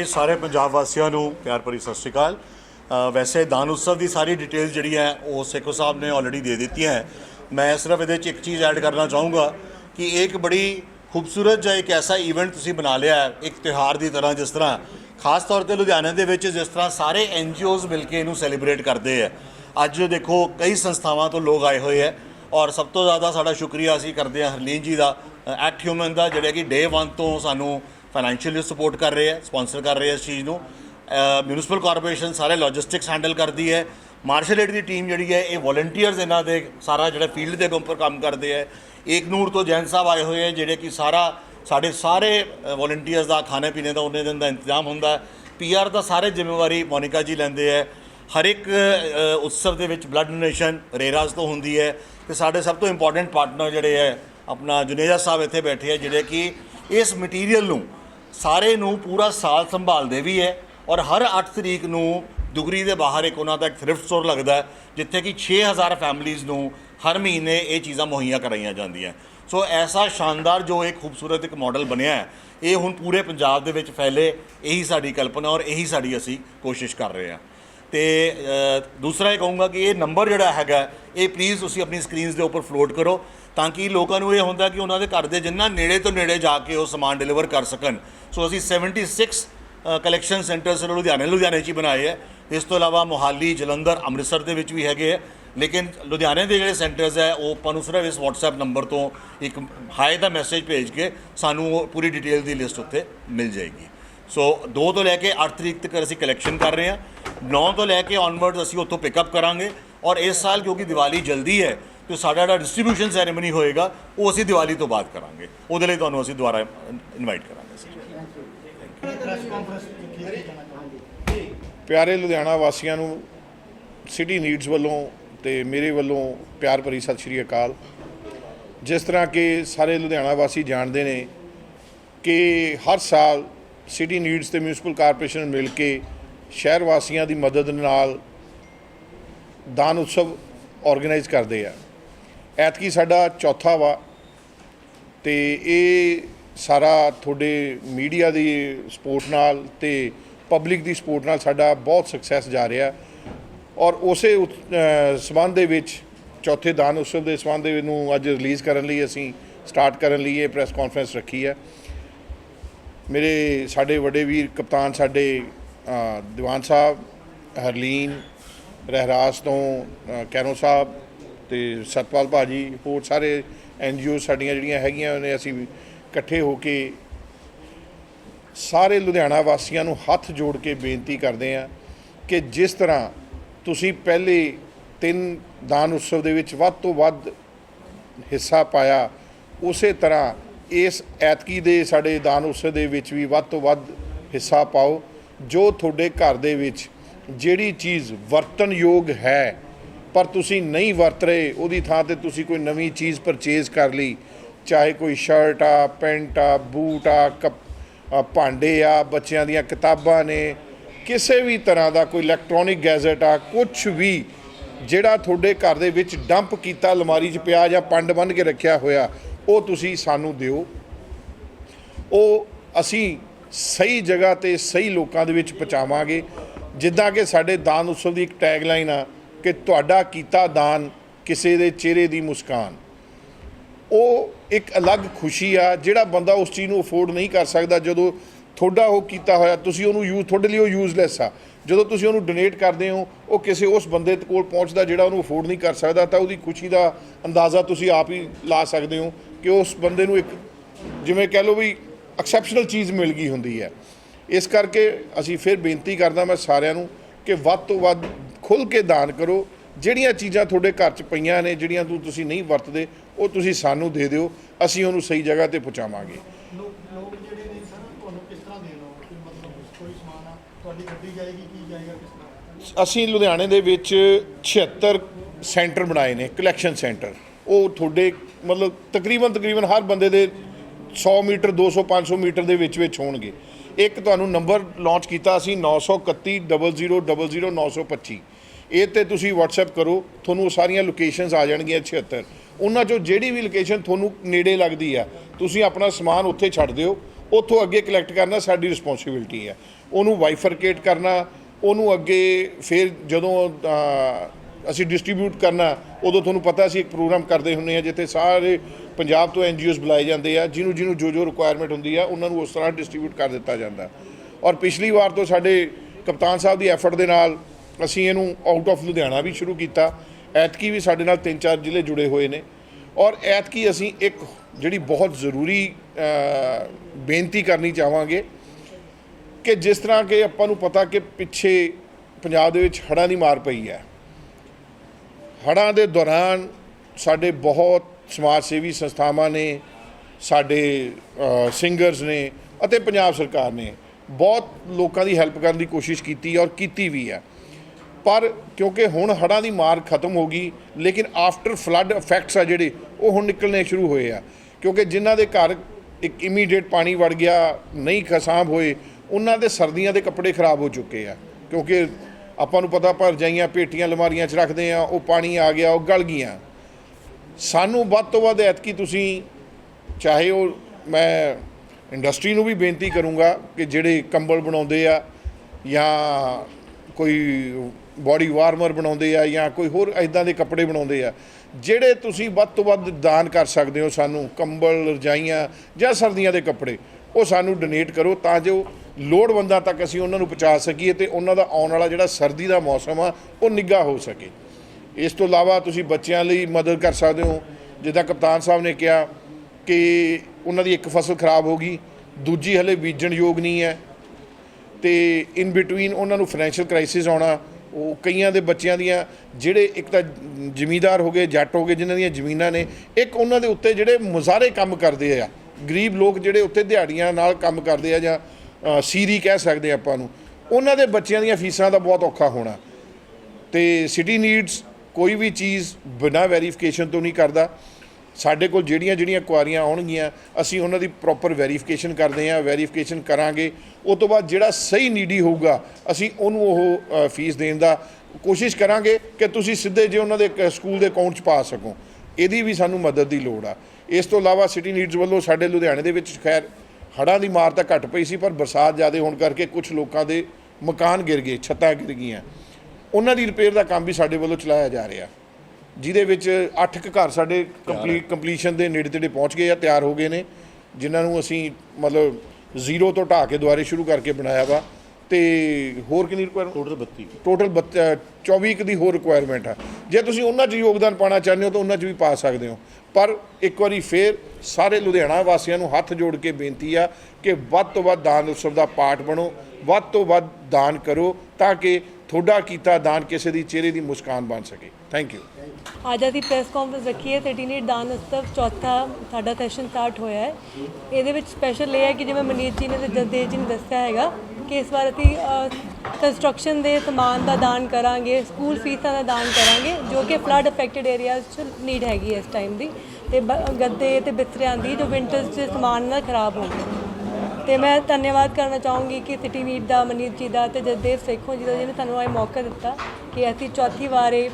ਸਾਰੇ ਪੰਜਾਬ ਵਾਸੀਆਂ ਨੂੰ ਪਿਆਰ ਭਰੀ ਸਤਿ ਸ਼੍ਰੀ ਅਕਾਲ। ਵੈਸੇ ਦਾਨ ਉਤਸਵ ਦੀ ਸਾਰੀ ਡਿਟੇਲ ਜਿਹੜੀ ਹੈ, ਉਹ ਸੇਖੋ ਸਾਹਿਬ ਨੇ ਆਲਰੇਡੀ ਦੇ ਦਿੱਤੀਆਂ ਹੈ। ਮੈਂ ਸਿਰਫ ਇਹਦੇ 'ਚ ਇੱਕ ਚੀਜ਼ ਐਡ ਕਰਨਾ ਚਾਹੂੰਗਾ ਕਿ ਇਹ ਇੱਕ ਬੜੀ ਖੂਬਸੂਰਤ ਜਿਹਾ ਇੱਕ ਐਸਾ ਇਵੈਂਟ ਤੁਸੀਂ ਬਣਾ ਲਿਆ ਹੈ, ਇੱਕ ਤਿਉਹਾਰ ਦੀ ਤਰ੍ਹਾਂ ਜਿਸ ਤਰ੍ਹਾਂ, ਖਾਸ ਤੌਰ ਤੇ ਲੁਧਿਆਣੇ ਦੇ ਵਿੱਚ ਜਿਸ ਤਰ੍ਹਾਂ ਸਾਰੇ ਐਨਜੀਓਜ਼ ਮਿਲ ਕੇ ਇਹਨੂੰ ਸੈਲੀਬ੍ਰੇਟ ਕਰਦੇ ਹੈ। ਅੱਜ ਦੇਖੋ, ਕਈ ਸੰਸਥਾਵਾਂ ਤੋਂ ਲੋਕ ਆਏ ਹੋਏ ਹੈ ਔਰ ਸਭ ਤੋਂ ਜ਼ਿਆਦਾ ਸਾਡਾ ਸ਼ੁਕਰੀਆ ਅਸੀਂ ਕਰਦੇ ਹਾਂ ਹਰਲੀਨ ਜੀ ਦਾ ਐਟ ਹਿਊਮਨ ਦਾ, ਜਿਹੜੇ ਕਿ ਡੇ 1 ਤੋਂ ਸਾਨੂੰ ਫਾਈਨੈਂਸ਼ੀਅਲੀ ਸਪੋਰਟ ਕਰ ਰਹੇ ਹੈ ਸਪਾਂਸਰ ਕਰ ਰਹੇ ਹੈ ਇਸ ਚੀਜ਼ ਨੂੰ ਮਿਊਨਿਸਪਲ ਕਾਰਪੋਰੇਸ਼ਨ ਸਾਰੇ ਲੌਜਿਸਟਿਕਸ ਹੈਂਡਲ ਕਰਦੀ ਹੈ ਮਾਰਸ਼ਲ ਏਡ ਦੀ ਟੀਮ ਜਿਹੜੀ ਹੈ ਇਹ ਵੋਲੰਟੀਅਰਸ ਇਹਨਾਂ ਦੇ ਸਾਰਾ ਜਿਹੜਾ ਫੀਲਡ ਦੇ ਉੱਪਰ ਕੰਮ ਕਰਦੇ ਹੈ ਏਕਨੂਰ ਤੋਂ ਜੈਨ ਸਾਹਿਬ ਆਏ ਹੋਏ ਹੈ ਜਿਹੜੇ ਕਿ ਸਾਰਾ ਸਾਡੇ ਸਾਰੇ ਵੋਲੰਟੀਅਰਸ ਦਾ ਖਾਣੇ ਪੀਣੇ ਦਾ ਉਹਨੇ ਦਿਨ ਦਾ ਇੰਤਜ਼ਾਮ ਹੁੰਦਾ ਹੈ ਪੀਆਰ ਦਾ ਸਾਰੇ ਜ਼ਿੰਮੇਵਾਰੀ ਮੋਨਿਕਾ ਜੀ ਲੈਂਦੇ ਹੈ ਹਰ ਇੱਕ ਉਤਸਵ ਦੇ ਵਿੱਚ ਬਲੱਡ ਡੋਨੇਸ਼ਨ ਰੇਰਾਜ਼ ਤੋਂ ਹੁੰਦੀ ਹੈ ਤੇ ਸਾਡੇ ਸਭ ਤੋਂ ਇੰਪੋਰਟੈਂਟ ਪਾਰਟਨਰ ਜਿਹੜੇ ਹੈ ਆਪਣਾ ਜੁਨੇਜਾ ਸਾਹਿਬ ਇੱਥੇ ਬੈਠੇ ਹੈ ਜਿਹੜੇ ਕਿ ਇਸ ਮਟੀਰੀਅਲ ਨੂੰ ਸਾਰੇ ਨੂੰ ਪੂਰਾ ਸਾਲ ਸੰਭਾਲਦੇ ਵੀ ਹੈ ਔਰ ਹਰ 8 ਤਰੀਕ ਨੂੰ ਦੁਗਰੀ ਦੇ ਬਾਹਰ ਇੱਕ ਉਹਨਾਂ ਦਾ ਇੱਕ ਥ੍ਰਿਫਟ ਸਟੋਰ ਲੱਗਦਾ ਜਿੱਥੇ ਕਿ 6000 ਫੈਮਲੀਆਂ ਨੂੰ ਹਰ ਮਹੀਨੇ ਇਹ ਚੀਜ਼ਾਂ ਮੁਹੱਈਆ ਕਰਾਈਆਂ ਜਾਂਦੀਆਂ ਸੋ ਐਸਾ ਸ਼ਾਨਦਾਰ ਜੋ ਇੱਕ ਖੂਬਸੂਰਤ ਇੱਕ ਮਾਡਲ ਬਣਿਆ ਹੈ, ਇਹ ਹੁਣ ਪੂਰੇ ਪੰਜਾਬ ਦੇ ਵਿੱਚ ਫੈਲੇ, ਇਹੀ ਸਾਡੀ ਕਲਪਨਾ ਔਰ ਇਹੀ ਸਾਡੀ ਅਸੀਂ ਕੋਸ਼ਿਸ਼ ਕਰ ਰਹੇ ਹਾਂ। ਤੇ ਦੂਸਰਾ ਇਹ ਕਹੂੰਗਾ ਕਿ ਇਹ ਨੰਬਰ ਜਿਹੜਾ ਹੈਗਾ, ਇਹ ਪਲੀਜ਼ ਤੁਸੀਂ ਆਪਣੀ ਸਕਰੀਨਸ ਦੇ ਉੱਪਰ ਫਲੋਟ ਕਰੋ। ਤਾਂ ਕਿ ਲੋਕਾਂ ਨੂੰ ਇਹ ਹੁੰਦਾ ਕਿ ਉਹਨਾਂ ਦੇ ਘਰ ਦੇ ਜਿੰਨਾ ਨੇੜੇ ਤੋਂ ਨੇੜੇ ਜਾ ਕੇ ਉਹ ਸਮਾਨ ਡਿਲੀਵਰ ਕਰ ਸਕਣ। ਸੋ ਅਸੀਂ 76 ਕਲੈਕਸ਼ਨ ਸੈਂਟਰਸ ਲੁਧਿਆਣੇ ਲੁਧਿਆਣੇ 'ਚ ਹੀ ਬਣਾਏ ਹੈ। ਇਸ ਤੋਂ ਇਲਾਵਾ ਮੋਹਾਲੀ, ਜਲੰਧਰ, ਅੰਮ੍ਰਿਤਸਰ ਦੇ ਵਿੱਚ ਵੀ ਹੈਗੇ ਹੈ। ਲੇਕਿਨ ਲੁਧਿਆਣੇ ਦੇ ਜਿਹੜੇ ਸੈਂਟਰਸ ਹੈ, ਉਹ ਆਪਾਂ ਨੂੰ ਸਿਰਫ ਇਸ WhatsApp ਨੰਬਰ ਤੋਂ ਇੱਕ ਹਾਈ ਦਾ ਮੈਸੇਜ ਭੇਜ ਕੇ ਸਾਨੂੰ ਉਹ ਪੂਰੀ ਡਿਟੇਲ ਦੀ ਲਿਸਟ ਉੱਤੇ ਮਿਲ ਜਾਏਗੀ। ਸੋ 2 ਤੋਂ ਲੈ ਕੇ 8 ਤਰੀਕ ਤੱਕ ਅਸੀਂ ਕਲੈਕਸ਼ਨ ਕਰ ਰਹੇ ਹਾਂ। 9 ਤੋਂ ਲੈ ਕੇ ਔਨਵਰਡਸ ਅਸੀਂ ਉੱਥੋਂ ਪਿਕਅਪ ਕਰਾਂਗੇ। ਔਰ ਇਸ ਸਾਲ ਕਿਉਂਕਿ ਦੀਵਾਲੀ ਜਲਦੀ ਹੈ ਤੇ ਸਾਡਾ ਜਿਹੜਾ ਡਿਸਟ੍ਰੀਬਿਊਸ਼ਨ ਸੈਰੇਮਨੀ ਹੋਏਗਾ, ਉਹ ਅਸੀਂ ਦੀਵਾਲੀ ਤੋਂ ਬਾਅਦ ਕਰਾਂਗੇ। ਉਹਦੇ ਲਈ ਤੁਹਾਨੂੰ ਅਸੀਂ ਦੁਬਾਰਾ ਇਨਵਾਈਟ ਕਰਾਂਗੇ, ਸਰ। ਪਿਆਰੇ ਲੁਧਿਆਣਾ ਵਾਸੀਆਂ ਨੂੰ ਸਿਟੀ ਨੀਡਸ ਵੱਲੋਂ ਤੇ ਮੇਰੇ ਵੱਲੋਂ ਪਿਆਰ ਭਰੀ ਸਤਿ ਸ਼੍ਰੀ ਅਕਾਲ। ਜਿਸ ਤਰ੍ਹਾਂ ਕਿ ਸਾਰੇ ਲੁਧਿਆਣਾ ਵਾਸੀ ਜਾਣਦੇ ਨੇ ਕਿ ਹਰ ਸਾਲ ਸਿਟੀ ਨੀਡਸ ਤੇ ਮਿਊਨਿਸਪਲ ਕਾਰਪੋਰੇਸ਼ਨ ਮਿਲ ਕੇ ਸ਼ਹਿਰ ਵਾਸੀਆਂ ਦੀ ਮਦਦ ਨਾਲ ਦਾਨ ਉਤਸਵ ਆਰਗੇਨਾਈਜ਼ ਕਰਦੇ ਆ। ਐਤਕੀ ਸਾਡਾ ਚੌਥਾ ਵਾ ਤੇ ਇਹ ਸਾਰਾ ਤੁਹਾਡੇ ਮੀਡੀਆ ਦੀ ਸਪੋਰਟ ਨਾਲ ਤੇ ਪਬਲਿਕ ਦੀ ਸਪੋਰਟ ਨਾਲ ਸਾਡਾ ਬਹੁਤ ਸਕਸੈਸ ਜਾ ਰਿਹਾ। ਔਰ ਉਸੇ ਉਤ- ਸੰਬੰਧ ਦੇ ਵਿੱਚ ਚੌਥੇ ਦਾਨ ਉਤਸਵ ਦੇ ਸੰਬੰਧ ਦੇ ਨੂੰ ਅੱਜ ਰਿਲੀਜ਼ ਕਰਨ ਲਈ ਅਸੀਂ ਸਟਾਰਟ ਕਰਨ ਲਈ ਇਹ ਪ੍ਰੈਸ ਕਾਨਫਰੰਸ ਰੱਖੀ ਹੈ। ਮੇਰੇ ਸਾਡੇ ਵੱਡੇ ਵੀਰ ਕਪਤਾਨ ਸਾਡੇ ਦੀਵਾਨ ਸਾਹਿਬ ਹਰਲੀਨ ਰਹਿਰਾਸ ਤੋਂ ਅ, ਸਾਹਿਬ ਤੇ ਸਤਪਾਲ ਭਾਜੀ, ਹੋਰ ਸਾਰੇ ਐਨਜੀਓ ਸਾਡੀਆਂ ਜਿਹੜੀਆਂ ਹੈਗੀਆਂ ਨੇ, ਅਸੀਂ ਇਕੱਠੇ ਹੋ ਕੇ ਸਾਰੇ ਲੁਧਿਆਣਾ ਵਾਸੀਆਂ ਨੂੰ ਹੱਥ ਜੋੜ ਕੇ ਬੇਨਤੀ ਕਰਦੇ ਆ ਕਿ ਜਿਸ ਤਰ੍ਹਾਂ ਤੁਸੀਂ ਪਹਿਲੇ ਤਿੰਨ ਦਾਨ ਉਤਸਵ ਦੇ ਵਿੱਚ ਵੱਧ ਤੋਂ ਵੱਧ ਹਿੱਸਾ ਪਾਇਆ, ਉਸੇ ਤਰ੍ਹਾਂ ਇਸ ਐਤਕੀ ਦੇ ਸਾਡੇ ਦਾਨ ਉਤਸਵ ਦੇ ਵਿੱਚ ਵੀ ਵੱਧ ਤੋਂ ਵੱਧ ਹਿੱਸਾ ਪਾਓ, ਜੋ ਤੁਹਾਡੇ ਘਰ ਦੇ ਵਿੱਚ ਜਿਹੜੀ ਚੀਜ਼ ਵਰਤਨਯੋਗ ਹੈ ਪਰ ਤੁਸੀਂ ਨਹੀਂ ਵਰਤ ਰਹੇ, ਉਹਦੀ ਥਾਂ ਤੇ ਤੁਸੀਂ ਕੋਈ ਨਵੀਂ ਚੀਜ਼ ਪਰਚੇਜ਼ ਕਰ ਲਈ, ਚਾਹੇ ਕੋਈ ਸ਼ਰਟ ਆ ਪੈਂਟ ਆ ਬੂਟ ਆ, ਕੱਪ- ਭਾਂਡੇ ਆ, ਬੱਚਿਆਂ ਦੀਆਂ ਕਿਤਾਬਾਂ ਨੇ, ਕਿਸੇ ਵੀ ਤਰ੍ਹਾਂ ਦਾ ਕੋਈ ਇਲੈਕਟ੍ਰੋਨਿਕ ਗੈਜਟ ਆ ਕੁਝ ਵੀ, ਜਿਹੜਾ ਤੁਹਾਡੇ ਘਰ ਦੇ ਵਿੱਚ ਡੰਪ ਕੀਤਾ, ਅਲਮਾਰੀ 'ਚ ਪਿਆ ਜਾਂ ਪੰਡ ਬੰਨ ਕੇ ਰੱਖਿਆ ਹੋਇਆ, ਉਹ ਤੁਸੀਂ ਸਾਨੂੰ ਦਿਓ। ਉਹ ਅਸੀਂ ਸਹੀ ਜਗ੍ਹਾ ਤੇ ਸਹੀ ਲੋਕਾਂ ਦੇ ਵਿੱਚ ਪਹੁੰਚਾਵਾਂਗੇ। ਜਿੱਦਾਂ ਕਿ ਸਾਡੇ ਦਾਨ ਉਤਸਵ ਦੀ ਇੱਕ ਟੈਗਲਾਈਨ ਆ ਕਿ ਤੁਹਾਡਾ ਕੀਤਾ ਦਾਨ ਕਿਸੇ ਦੇ ਚਿਹਰੇ ਦੀ ਮੁਸਕਾਨ। ਉਹ ਇੱਕ ਅਲੱਗ ਖੁਸ਼ੀ ਆ, ਜਿਹੜਾ ਬੰਦਾ ਉਸ ਚੀਜ਼ ਨੂੰ ਅਫੋਰਡ ਨਹੀਂ ਕਰ ਸਕਦਾ ਜਦੋਂ ਤੁਹਾਡਾ ਉਹ ਕੀਤਾ ਹੋਇਆ, ਤੁਸੀਂ ਉਹਨੂੰ ਯੂਜ਼ ਤੁਹਾਡੇ ਲਈ ਉਹ ਯੂਜ਼ਲੈਸ ਆ। ਜਦੋਂ ਤੁਸੀਂ ਉਹਨੂੰ ਡੋਨੇਟ ਕਰਦੇ ਹੋ, ਉਹ ਕਿਸੇ ਉਸ ਬੰਦੇ ਕੋਲ ਪਹੁੰਚਦਾ ਜਿਹੜਾ ਉਹਨੂੰ ਅਫੋਰਡ ਨਹੀਂ ਕਰ ਸਕਦਾ, ਤਾਂ ਉਹਦੀ ਖੁਸ਼ੀ ਦਾ ਅੰਦਾਜ਼ਾ ਤੁਸੀਂ ਆਪ ਹੀ ਲਾ ਸਕਦੇ ਹੋ ਕਿ ਉਸ ਬੰਦੇ ਨੂੰ ਇੱਕ ਜਿਵੇਂ ਕਹਿ ਲਓ ਵੀ ਐਕਸੈਪਸ਼ਨਲ ਚੀਜ਼ ਮਿਲ ਗਈ ਹੁੰਦੀ ਹੈ। ਇਸ ਕਰਕੇ ਅਸੀਂ ਫਿਰ ਬੇਨਤੀ ਕਰਦਾ ਮੈਂ ਸਾਰਿਆਂ ਨੂੰ ਕਿ ਵੱਧ ਤੋਂ ਵੱਧ ਖੁੱਲ ਕੇ ਦਾਨ ਕਰੋ। ਜਿਹੜੀਆਂ ਚੀਜ਼ਾਂ ਤੁਹਾਡੇ ਘਰ 'ਚ ਪਈਆਂ ਨੇ ਜਿਹੜੀਆਂ ਤੁ- ਤੁਸੀਂ ਨਹੀਂ ਵਰਤਦੇ ਉਹ ਤੁਸੀਂ ਸਾਨੂੰ ਦੇ ਦਿਓ। ਅਸੀਂ ਉਹਨੂੰ ਸਹੀ ਜਗ੍ਹਾ ਤੇ ਪਹੁੰਚਾਵਾਂਗੇ। ਲੋਕ ਲੋਕ ਜਿਹੜੇ ਨੇ ਸਰ ਤੁਹਾਨੂੰ ਕਿਸ ਤਰ੍ਹਾਂ ਦੇਣਾ ਕਿ ਮਤਲਬ ਕੋਈ ਸਮਾਨ ਆ। ਤੁਹਾਡੀ ਗੱਡੀ ਜਾਏਗੀ ਕੀ ਜਾਏਗਾ ਕਿਸ ਤਰ੍ਹਾਂ? ਅਸੀਂ ਲੁਧਿਆਣੇ ਦੇ ਵਿੱਚ 76 ਸੈਂਟਰ ਬਣਾਏ ਨੇ ਕਲੈਕਸ਼ਨ ਸੈਂਟਰ। ਉਹ ਤੁਹਾਡੇ ਮਤਲਬ ਤਕਰੀਬਨ ਤਕਰੀਬਨ ਹਰ ਬੰਦੇ ਦੇ 100 ਮੀਟਰ 200 500 ਮੀਟਰ ਦੇ ਵਿੱਚ ਵਿੱਚ ਹੋਣਗੇ। ਇੱਕ ਤੁਹਾਨੂੰ ਨੰਬਰ ਲਾਂਚ ਕੀਤਾ ਅਸੀਂ 931 00 00 925 ਇਹ ਤੇ ਤੁਸੀਂ WhatsApp ਕਰੋ, ਤੁਹਾਨੂੰ ਉਹ ਸਾਰੀਆਂ ਲੋਕੇਸ਼ਨਸ ਆ ਜਾਣਗੀਆਂ 76 ਉਹਨਾਂ ਚੋਂ ਜਿਹੜੀ ਵੀ ਲੋਕੇਸ਼ਨ ਤੁਹਾਨੂੰ ਨੇੜੇ ਲੱਗਦੀ ਆ, ਤੁਸੀਂ ਆਪਣਾ ਸਮਾਨ ਉੱਥੇ ਛੱਡ ਦਿਓ, ਉੱਥੋਂ ਅੱਗੇ ਕਲੈਕਟ ਕਰਨਾ ਸਾਡੀ ਰਿਸਪੌਂਸਿਬਿਲਟੀ ਹੈ ਉਹਨੂੰ ਵਾਈਫਰਕੇਟ ਕਰਨਾ, ਉਹਨੂੰ ਅੱਗੇ ਫਿਰ ਜਦੋਂ ਅਸੀਂ ਡਿਸਟ੍ਰੀਬਿਊਟ ਕਰਨਾ, ਉਦੋਂ ਤੁਹਾਨੂੰ ਪਤਾ ਅਸੀਂ ਇੱਕ ਪ੍ਰੋਗਰਾਮ ਕਰਦੇ ਹੁੰਦੇ ਆ, ਜਿੱਥੇ ਸਾਰੇ ਪੰਜਾਬ ਤੋਂ ਐਨਜੀਓਜ਼ ਬੁਲਾਏ ਜਾਂਦੇ ਆ, ਜਿਹਨੂੰ ਜਿਹਨੂੰ ਜੋ ਜੋ ਰਿਕੁਆਇਰਮੈਂਟ ਹੁੰਦੀ ਆ, ਉਹਨਾਂ ਨੂੰ ਉਸ ਤਰ੍ਹਾਂ ਡਿਸਟ੍ਰੀਬਿਊਟ ਕਰ ਦਿੱਤਾ ਜਾਂਦਾ। ਔਰ ਪਿਛਲੀ ਵਾਰ ਤੋਂ ਸਾਡੇ ਕਪਤਾਨ ਸਾਹਿਬ ਦੀ ਐਫਰਟ ਦੇ ਨਾਲ ਅਸੀਂ ਇਹਨੂੰ ਆਊਟ ਆਫ ਲੁਧਿਆਣਾ ਵੀ ਸ਼ੁਰੂ ਕੀਤਾ। ਐਤਕੀ ਵੀ ਸਾਡੇ ਨਾਲ ਤਿੰਨ ਚਾਰ ਜ਼ਿਲ੍ਹੇ ਜੁੜੇ ਹੋਏ ਨੇ। ਔਰ ਐਤਕੀ ਅਸੀਂ ਇੱਕ ਜਿਹੜੀ ਬਹੁਤ ਜ਼ਰੂਰੀ ਬੇਨਤੀ ਕਰਨੀ ਚਾਹਾਂਗੇ ਕਿ ਜਿਸ ਤਰ੍ਹਾਂ ਕਿ ਆਪਾਂ ਨੂੰ ਪਤਾ ਕਿ ਪਿੱਛੇ ਪੰਜਾਬ ਦੇ ਵਿੱਚ ਹੜ੍ਹਾਂ ਦੀ ਮਾਰ ਪਈ ਹੈ। ਹੜ੍ਹਾਂ ਦੇ ਦੌਰਾਨ ਸਾਡੇ ਬਹੁਤ ਸਮਾਜ ਸੇਵੀ ਸੰਸਥਾਵਾਂ ਨੇ, ਸਾਡੇ ਸਿੰਗਰਸ ਨੇ ਅਤੇ ਪੰਜਾਬ ਸਰਕਾਰ ਨੇ ਬਹੁਤ ਲੋਕਾਂ ਦੀ ਹੈਲਪ ਕਰਨ ਦੀ ਕੋਸ਼ਿਸ਼ ਕੀਤੀ ਔਰ ਕੀਤੀ ਵੀ ਹੈ। ਪਰ ਕਿਉਂਕਿ ਹੁਣ ਹੜ੍ਹਾਂ ਦੀ ਮਾਰ ਖਤਮ ਹੋ ਗਈ, ਲੇਕਿਨ ਆਫਟਰ ਫਲੱਡ ਇਫੈਕਟਸ ਆ ਜਿਹੜੇ, ਉਹ ਹੁਣ ਨਿਕਲਣੇ ਸ਼ੁਰੂ ਹੋਏ ਆ। ਕਿਉਂਕਿ ਜਿਨ੍ਹਾਂ ਦੇ ਘਰ ਇੱਕ ਇਮੀਡੀਏਟ ਪਾਣੀ ਵੜ ਗਿਆ, ਨਹੀਂ ਖਸਾਬ ਹੋਏ, ਉਹਨਾਂ ਦੇ ਸਰਦੀਆਂ ਦੇ ਕੱਪੜੇ ਖਰਾਬ ਹੋ ਚੁੱਕੇ ਆ। ਕਿਉਂਕਿ ਆਪਾਂ ਨੂੰ ਪਤਾ ਭਰ ਜਾਈਆਂ, ਪੇਟੀਆਂ ਲਮਾਰੀਆਂ 'ਚ ਰੱਖਦੇ ਆ, ਉਹ ਪਾਣੀ ਆ ਗਿਆ, ਉਹ ਗਲ ਗਈਆਂ। ਸਾਨੂੰ ਵੱਧ ਤੋਂ ਵੱਧ ਐਤਕੀ ਤੁਸੀਂ ਚਾਹੇ ਉਹ ਮੈਂ ਇੰਡਸਟਰੀ ਨੂੰ ਵੀ ਬੇਨਤੀ ਕਰੂੰਗਾ ਕਿ ਜਿਹੜੇ ਕੰਬਲ ਬਣਾਉਂਦੇ ਆ ਜਾਂ ਕੋਈ ਬਾਡੀ ਵਾਰਮਰ ਬਣਾਉਂਦੇ ਆ ਜਾਂ ਕੋਈ ਹੋਰ ਇਦਾਂ ਦੇ ਕੱਪੜੇ ਬਣਾਉਂਦੇ ਆ, ਜਿਹੜੇ ਤੁਸੀਂ ਵੱਧ ਤੋਂ ਵੱਧ ਦਾਨ ਕਰ ਸਕਦੇ ਹੋ ਸਾਨੂੰ, ਕੰਬਲ, ਰਜਾਈਆਂ ਜਾਂ ਸਰਦੀਆਂ ਦੇ ਕੱਪੜੇ, ਉਹ ਸਾਨੂੰ ਡੋਨੇਟ ਕਰੋ ਤਾਂ ਜੋ ਲੋੜਵੰਦਾਂ ਤੱਕ ਅਸੀਂ ਉਹਨਾਂ ਨੂੰ ਪਹੁੰਚਾ ਸਕੀਏ ਤੇ ਉਹਨਾਂ ਦਾ ਆਉਣ ਵਾਲਾ ਜਿਹੜਾ ਸਰਦੀ ਦਾ ਮੌਸਮ ਆ, ਉਹ ਨਿੱਘਾ ਹੋ ਸਕੇ। ਇਸ ਤੋਂ ਇਲਾਵਾ ਤੁਸੀਂ ਬੱਚਿਆਂ ਲਈ ਮਦਦ ਕਰ ਸਕਦੇ ਹੋ। ਜਿੱਦਾਂ ਕਪਤਾਨ ਸਾਹਿਬ ਨੇ ਕਿਹਾ ਕਿ ਉਹਨਾਂ ਦੀ ਇੱਕ ਫਸਲ ਖਰਾਬ ਹੋ ਗਈ, ਦੂਜੀ ਹਲੇ ਬੀਜਣ ਯੋਗ ਨਹੀਂ ਹੈ ਤੇ ਇਨ ਬਿਟਵੀਨ ਉਹਨਾਂ ਨੂੰ ਫਾਈਨੈਂਸ਼ੀਅਲ ਕ੍ਰਾਈਸਿਸ ਆਉਣਾ ਉਹ ਕਈਆਂ ਦੇ ਬੱਚਿਆਂ ਦੀਆਂ ਜਿਹੜੇ ਇੱਕ ਤਾਂ ਜ਼ਮੀਂਦਾਰ ਹੋ ਗਏ, ਜੱਟ ਹੋ ਗਏ, ਜਿਨ੍ਹਾਂ ਦੀਆਂ ਜ਼ਮੀਨਾਂ ਨੇ, ਇੱਕ ਉਹਨਾਂ ਦੇ ਉੱਤੇ ਜਿਹੜੇ ਮੁਜ਼ਾਰੇ ਕੰਮ ਕਰਦੇ ਆ, ਗਰੀਬ ਲੋਕ ਜਿਹੜੇ ਉੱਤੇ ਦਿਹਾੜੀਆਂ ਨਾਲ ਕੰਮ ਕਰਦੇ ਆ ਜਾਂ ਸੀਰੀ ਕਹਿ ਸਕਦੇ ਆਪਾਂ ਨੂੰ, ਉਹਨਾਂ ਦੇ ਬੱਚਿਆਂ ਦੀਆਂ ਫੀਸਾਂ ਦਾ ਬਹੁਤ ਔਖਾ ਹੋਣਾ। ਤੇ ਸਿਟੀ ਨੀਡਸ ਕੋਈ ਵੀ ਚੀਜ਼ ਬਿਨਾਂ ਵੈਰੀਫਿਕੇਸ਼ਨ ਤੋਂ ਨਹੀਂ ਕਰਦਾ। ਸਾਡੇ ਕੋਲ ਜਿਹੜੀਆਂ ਜਿਹੜੀਆਂ ਕੁਆਰੀਆਂ ਆਉਣਗੀਆਂ, ਅਸੀਂ ਉਹਨਾਂ ਦੀ ਪ੍ਰੋਪਰ ਵੈਰੀਫਿਕੇਸ਼ਨ ਕਰਦੇ ਹਾਂ ਵੈਰੀਫਿਕੇਸ਼ਨ ਕਰਾਂਗੇ। ਉਹ ਤੋਂ ਬਾਅਦ ਜਿਹੜਾ ਸਹੀ ਨੀਡੀ ਹੋਊਗਾ, ਅਸੀਂ ਉਹਨੂੰ ਉਹ ਫੀਸ ਦੇਣ ਦਾ ਕੋਸ਼ਿਸ਼ ਕਰਾਂਗੇ ਕਿ ਤੁਸੀਂ ਸਿੱਧੇ ਜੇ ਉਹਨਾਂ ਦੇ ਸਕੂਲ ਦੇ ਅਕਾਊਂਟ 'ਚ ਪਾ ਸਕੋ। ਇਹਦੀ ਵੀ ਸਾਨੂੰ ਮਦਦ ਦੀ ਲੋੜ ਆ। ਇਸ ਤੋਂ ਇਲਾਵਾ ਸਿਟੀ ਨੀਡਸ ਵੱਲੋਂ ਸਾਡੇ ਲੁਧਿਆਣੇ ਦੇ ਵਿੱਚ ਖੈਰ ਹੜ੍ਹਾਂ ਦੀ ਮਾਰ ਤਾਂ ਘੱਟ ਪਈ ਸੀ, ਪਰ ਬਰਸਾਤ ਜ਼ਿਆਦਾ ਹੋਣ ਕਰਕੇ ਕੁਝ ਲੋਕਾਂ ਦੇ ਮਕਾਨ ਗਿਰ ਗਏ, ਛੱਤਾਂ ਗਿਰ ਗਈਆਂ। ਉਹਨਾਂ ਦੀ ਰਿਪੇਅਰ ਦਾ ਕੰਮ ਵੀ ਸਾਡੇ ਵੱਲੋਂ ਚਲਾਇਆ ਜਾ ਰਿਹਾ। ਜਿਹਦੇ ਵਿੱਚ 8 ਕੁ ਘਰ ਸਾਡੇ ਕੰਪਲੀਟ ਕੰਪਲੀਸ਼ਨ ਦੇ ਨੇੜੇ ਤੇੜੇ ਪਹੁੰਚ ਗਏ ਆ ਤਿਆਰ ਹੋ ਗਏ ਨੇ ਜਿਨ੍ਹਾਂ ਨੂੰ ਅਸੀਂ ਮਤਲਬ ਜ਼ੀਰੋ ਤੋਂ ਢਾਹ ਕੇ ਦੁਬਾਰੇ ਸ਼ੁਰੂ ਕਰਕੇ ਬਣਾਇਆ ਵਾ। ਤੇ ਹੋਰ ਕਿੰਨੀ ਰਿਕੁਆਇਰਮੈਂਟ ਟੋਟਲ 32 ਟੋਟਲ 24 ਕੁ ਦੀ ਹੋਰ ਰਿਕੁਆਇਰਮੈਂਟ ਆ। ਜੇ ਤੁਸੀਂ ਉਹਨਾਂ 'ਚ ਯੋਗਦਾਨ ਪਾਣਾ ਚਾਹੁੰਦੇ ਹੋ ਤਾਂ ਉਹਨਾਂ 'ਚ ਵੀ ਪਾ ਸਕਦੇ ਹੋ। ਪਰ ਇੱਕ ਵਾਰੀ ਫੇਰ ਸਾਰੇ ਲੁਧਿਆਣਾ ਵਾਸੀਆਂ ਨੂੰ ਹੱਥ ਜੋੜ ਕੇ ਬੇਨਤੀ ਆ ਕਿ ਵੱਧ ਤੋਂ ਵੱਧ ਦਾਨ ਉਤਸਵ ਦਾ ਪਾਰਟ ਬਣੋ ਵੱਧ ਤੋਂ ਵੱਧ ਦਾਨ ਕਰੋ ਤਾਂ ਕਿ ਤੁਹਾਡਾ ਕੀਤਾ ਦਾਨ ਕਿਸੇ ਦੀ ਚਿਹਰੇ ਦੀ ਮੁਸਕਾਨ ਬਣ ਸਕੇ। ਥੈਂਕ ਯੂ ਅੱਜ ਅਸੀਂ ਪ੍ਰੈਸ ਕਾਨਫਰੰਸ ਰੱਖੀ ਹੈ ਸਿਟੀ ਨੀਟ ਦਾਨ ਉਤਸਵ ਚੌਥਾ ਸਾਡਾ ਸੈਸ਼ਨ ਸਟਾਰਟ ਹੋਇਆ ਹੈ। ਇਹਦੇ ਵਿੱਚ ਸਪੈਸ਼ਲ ਇਹ ਹੈ ਕਿ ਜਿਵੇਂ ਮਨੀਤ ਜੀ ਨੇ ਤੇ ਜਸਦੇਵ ਜੀ ਨੇ ਦੱਸਿਆ ਹੈਗਾ ਕਿ ਇਸ ਵਾਰ ਅਸੀਂ ਕੰਸਟਰਕਸ਼ਨ ਦੇ ਸਮਾਨ ਦਾ ਦਾਨ ਕਰਾਂਗੇ ਸਕੂਲ ਫੀਸਾਂ ਦਾ ਦਾਨ ਕਰਾਂਗੇ, ਜੋ ਕਿ ਫਲੱਡ ਅਫੈਕਟਡ ਏਰੀਆਜ਼ 'ਚ ਨੀਡ ਹੈਗੀ ਹੈ ਇਸ ਟਾਈਮ ਦੀ। ਤੇ ਬ- ਗੱਦੇ ਤੇ ਬਿਸਤਰਿਆਂ ਦੀ ਜੋ ਵਿੰਟਰਸ 'ਚ ਸਮਾਨ ਨਾ ਖਰਾਬ ਹੋ ਗਏ ਤੇ ਮੈਂ ਧੰਨਵਾਦ ਕਰਨਾ ਚਾਹੂੰਗੀ ਕਿ ਸਿਟੀ ਮੀਟ ਦਾ, ਮਨੀਤ ਜੀ ਦਾ ਤੇ ਜਸਦੇਵ ਸੇਖੋਂ ਜੀ ਦਾ ਜਿਹਨੇ ਸਾਨੂੰ ਇਹ ਮੌਕਾ ਦਿੱਤਾ ਕਿ ਅਸੀਂ ਚੌਥੀ ਵਾਰ ਇਹ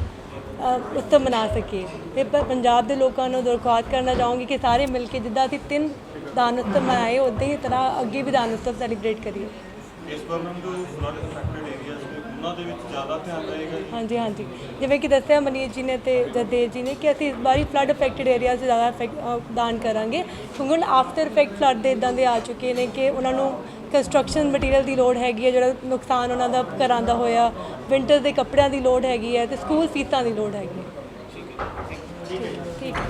ਉਤਸਵ ਮਨਾ ਸਕੀਏ। ਤੇ ਪੰਜਾਬ ਦੇ ਲੋਕਾਂ ਨੂੰ ਦਰਖਾਸਤ ਕਰਨਾ ਚਾਹੂੰਗੀ ਕਿ ਸਾਰੇ ਮਿਲ ਕੇ ਜਿੱਦਾਂ ਅਸੀਂ ਤਿੰਨ ਦਾਨ ਉਤਸਵ ਮਨਾਏ ਉਦਾਂ ਹੀ ਤਰ੍ਹਾਂ ਅੱਗੇ ਵੀ ਦਾਨ ਉਤਸਵ ਸੈਲੀਬ੍ਰੇਟ ਕਰੀਏ। ਇਸ ਵਾਰ ਮੈਮ ਜੋ ਫਲੱਡ ਅਫੈਕਟਡ ਏਰੀਆਜ਼ ਨੇ ਉਹਨਾਂ ਦੇ ਵਿੱਚ ਜ਼ਿਆਦਾ ਧਿਆਨ ਰਹੇਗਾ ਹਾਂਜੀ ਹਾਂਜੀ। ਜਿਵੇਂ ਕਿ ਦੱਸਿਆ ਮਨੀਤ ਜੀ ਨੇ ਤੇ ਜਸਦੇਵ ਜੀ ਨੇ ਕਿ ਅਸੀਂ ਇਸ ਵਾਰੀ ਫਲੱਡ ਅਫੈਕਟਡ ਏਰੀਆਜ਼ 'ਚ ਜ਼ਿਆਦਾ ਦਾਨ ਕਰਾਂਗੇ। ਕਿਉਂਕਿ ਹੁਣ ਆਫਟਰ ਇਫੈਕਟ ਫਲੱਡ ਦੇ ਇਦਾਂ ਦੇ ਆ ਚੁੱਕੇ ਨੇ ਕਿ ਉਹਨਾਂ ਨੂੰ ਕੰਸਟਰਕਸ਼ਨ ਮਟੀਰੀਅਲ ਦੀ ਲੋੜ ਹੈਗੀ ਹੈ ਜਿਹੜਾ ਨੁਕਸਾਨ ਉਹਨਾਂ ਦਾ ਘਰਾਂ ਦਾ ਹੋਇਆ ਵਿੰਟਰ ਦੇ ਕੱਪੜਿਆਂ ਦੀ ਲੋੜ ਹੈਗੀ ਹੈ ਤੇ ਸਕੂਲ ਫੀਸਾਂ ਦੀ ਲੋੜ ਹੈਗੀ ਹੈ। ਠੀਕ ਹੈ।